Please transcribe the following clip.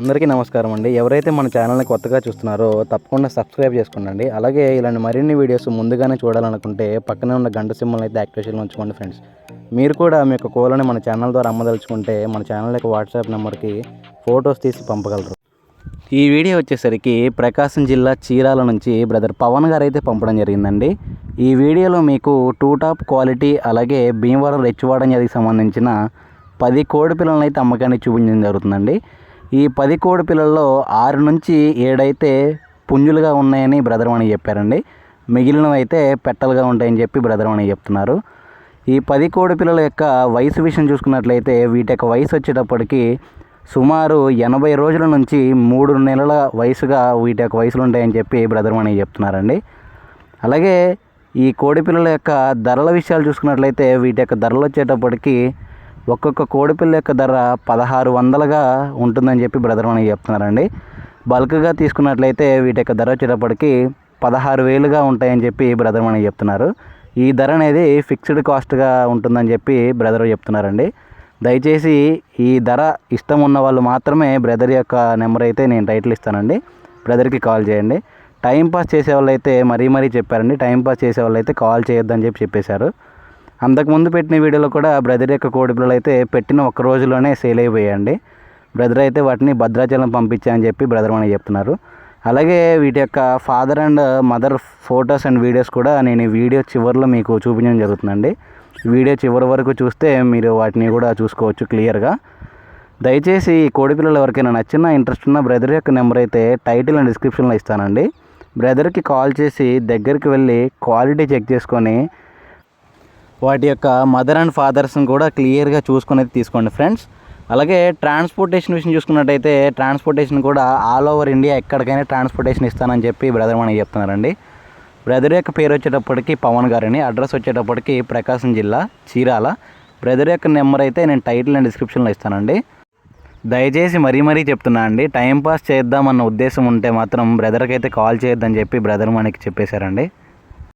అందరికీ నమస్కారం అండి. ఎవరైతే మన ఛానల్ని కొత్తగా చూస్తున్నారో తప్పకుండా సబ్స్క్రైబ్ చేసుకోండి అలాగే ఇలాంటి మరిన్ని వీడియోస్ ముందుగానే చూడాలనుకుంటే పక్కనే ఉన్న గంట సింబల్ అయితే యాక్టివేషన్లో ఉంచుకోండి ఫ్రెండ్స్. మీరు కూడా మీ యొక్క కోళ్ళని మన ఛానల్ ద్వారా అమ్మదలుచుకుంటే మన ఛానల్ యొక్క వాట్సాప్ నెంబర్కి ఫొటోస్ తీసి పంపగలరు. ఈ వీడియో వచ్చేసరికి ప్రకాశం జిల్లా చీరాల నుంచి బ్రదర్ పవన్ గారు అయితే పంపడం జరిగిందండి. ఈ వీడియోలో మీకు టూ టాప్ క్వాలిటీ అలాగే భీమవరం రెచ్చివాడం జరిగి సంబంధించిన పది కోడి పిల్లలను అయితే అమ్మకాన్ని చూపించడం జరుగుతుందండి. ఈ పది కోడి పిల్లల్లో ఆరు నుంచి ఏడైతే పుంజులుగా ఉన్నాయని బ్రదర్వాణి చెప్పారండి. మిగిలినవి అయితే పెట్టలుగా ఉంటాయని చెప్పి బ్రదర్ చెప్తున్నారు. ఈ పది కోడి పిల్లల యొక్క వయసు విషయం చూసుకున్నట్లయితే వీటి యొక్క వయసు వచ్చేటప్పటికి సుమారు ఎనభై రోజుల నుంచి మూడు నెలల వయసుగా వీటి యొక్క వయసులు ఉంటాయని చెప్పి బ్రదర్వాణి చెప్తున్నారండి. అలాగే ఈ కోడి పిల్లల యొక్క ధరల విషయాలు చూసుకున్నట్లయితే వీటి యొక్క ధరలు వచ్చేటప్పటికి ఒక్కొక్క కోడిపిల్ల యొక్క ధర పదహారు వందలుగా ఉంటుందని చెప్పి బ్రదర్ మనకి చెప్తున్నారండి. బల్క్గా తీసుకున్నట్లయితే వీటి యొక్క ధర వచ్చేటప్పటికి పదహారు వేలుగా ఉంటాయని చెప్పి బ్రదర్ మనకి చెప్తున్నారు. ఈ ధర అనేది ఫిక్స్డ్ కాస్ట్గా ఉంటుందని చెప్పి బ్రదర్ చెప్తున్నారండి. దయచేసి ఈ ధర ఇష్టం ఉన్న వాళ్ళు మాత్రమే బ్రదర్ యొక్క నెంబర్ అయితే నేను టైటిల్ ఇస్తానండి. బ్రదర్కి కాల్ చేయండి. టైం పాస్ చేసే వాళ్ళు అయితే మరీ మరీ చెప్పారండి. టైం పాస్ చేసే వాళ్ళు అయితే కాల్ చేయొద్దని చెప్పి చెప్పేశారు. అంతకుముందు పెట్టిన వీడియోలో కూడా బ్రదర్ యొక్క కోడిపిల్లలు అయితే పెట్టిన ఒక్క రోజులోనే సేల్ అయిపోయాయండి. బ్రదర్ అయితే వాటిని భద్రాచలం పంపించాయని చెప్పి బ్రదర్ మనకి చెప్తున్నారు. అలాగే వీటి యొక్క father and mother photos and videos కూడా నేను ఈ వీడియో చివరిలో మీకు చూపించడం జరుగుతుందండి. వీడియో చివరి వరకు చూస్తే మీరు వాటిని కూడా చూసుకోవచ్చు క్లియర్గా. దయచేసి కోడిపిల్లలు ఎవరికైనా నచ్చిన ఇంట్రెస్ట్ ఉన్న బ్రదర్ యొక్క నెంబర్ అయితే టైటిల్ అండ్ డిస్క్రిప్షన్లో ఇస్తానండి. బ్రదర్కి కాల్ చేసి దగ్గరికి వెళ్ళి క్వాలిటీ చెక్ చేసుకొని వాటి యొక్క మదర్ అండ్ ఫాదర్స్ని కూడా క్లియర్గా చూసుకునేది అయితే తీసుకోండి ఫ్రెండ్స్. అలాగే ట్రాన్స్పోర్టేషన్ విషయం చూసుకున్నట్టయితే ట్రాన్స్పోర్టేషన్ కూడా ఆల్ ఓవర్ ఇండియా ఎక్కడికైనా ట్రాన్స్పోర్టేషన్ ఇస్తానని చెప్పి బ్రదర్ మనకి చెప్తున్నారండి. బ్రదర్ యొక్క పేరు వచ్చేటప్పటికి పవన్ గారని అడ్రస్ వచ్చేటప్పటికి ప్రకాశం జిల్లా చీరాల. బ్రదర్ యొక్క నెంబర్ అయితే నేను టైటిల్ అండ్ డిస్క్రిప్షన్లో ఇస్తానండి. దయచేసి మరీ మరీ చెప్తున్నా అండి టైం పాస్ చేద్దామన్న ఉద్దేశం ఉంటే మాత్రం బ్రదర్కి అయితే కాల్ చేయొద్దని చెప్పి బ్రదర్ మనకి చెప్పేశారండి.